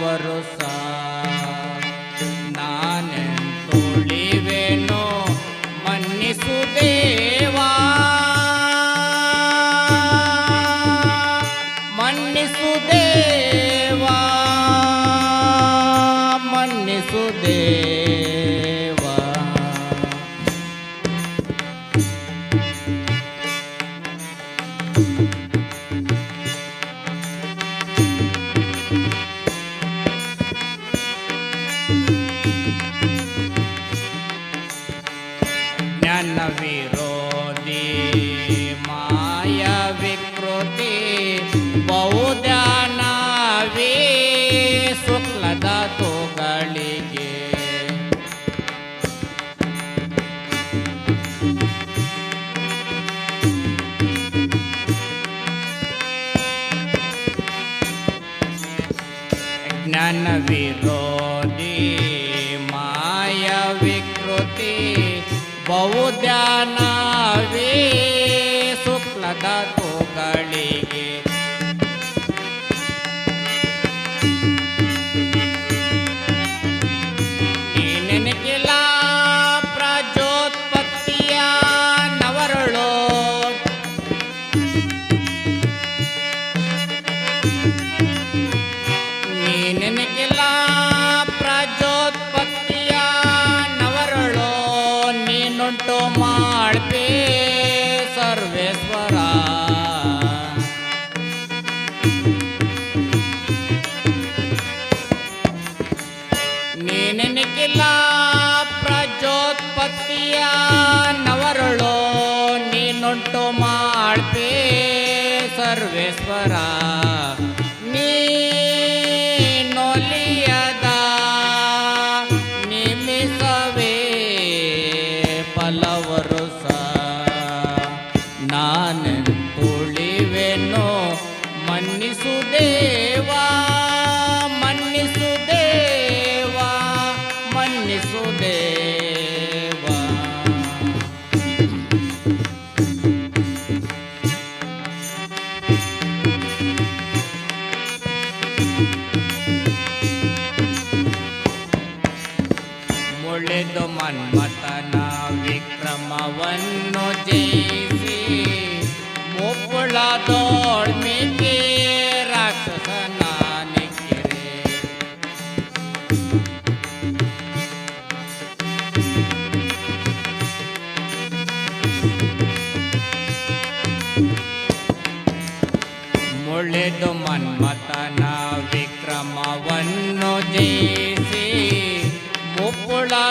વરસા નાને તોડી વેનો મનની સુદેવા. મનની સુદેવા મનની સુદેવા ಜ್ಞಾನ ವಿರೋಧಿ ಮಾಯ ವಿಕೃತಿ ಬಹುಧ್ಯಾನವೇ ಶುಕ್ಲದ ತೋಗಳಿಗೆ ಜ್ಞಾನ ವಿರೋಧಿ ಬಹುಧ್ಯಾನವೇ ಶುಕ್ಲದ ತೋಗಳಿಗೆ ನೀನೆನಗಿಲ್ಲ ಪ್ರಜೋತ್ಪತ್ತಿಯ ನವರಳೋ ನೀನುಂಟು ಮಾಡ್ಬೇ ಸರ್ವೇಶ್ವರ. ನೀನೊಲಿಯದ ನಿಮಿಸವೇ ಫಲವರುಸ. ನಾನೆಂತುಳಿವೆನೋ ಮನ್ನಿಸು ದೇವಾ ಮನ್ನಿಸು પવનનો જયસી મોપલા દોડ મેટે રાક્ષસના નિકરે મોળેદો મન માતાના વિક્રમવનનો જયસી મોપલા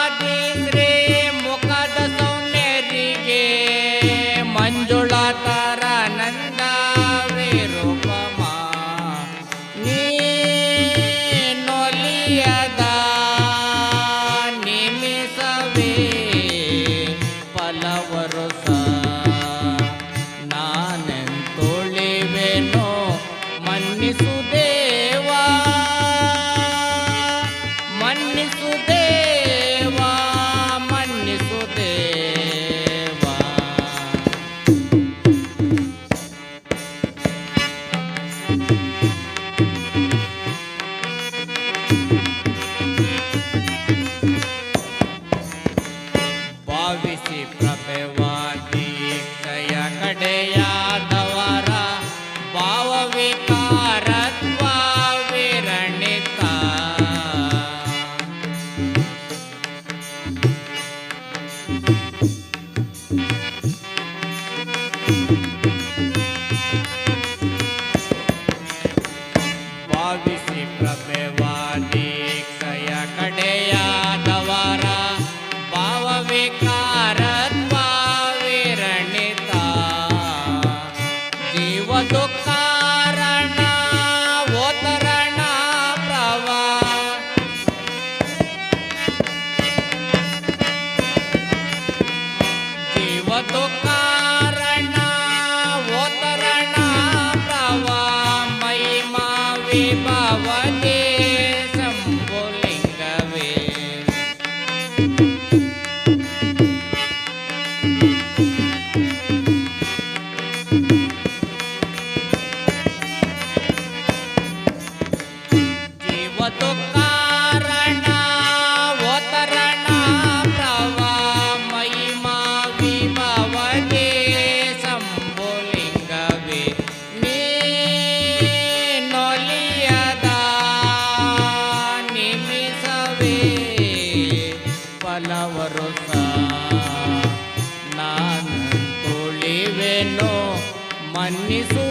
Salve-se pra meu बाबा ಫಲವರು ನಾನು ತುಳಿವೆನೋ ಮನ್ನಿಸು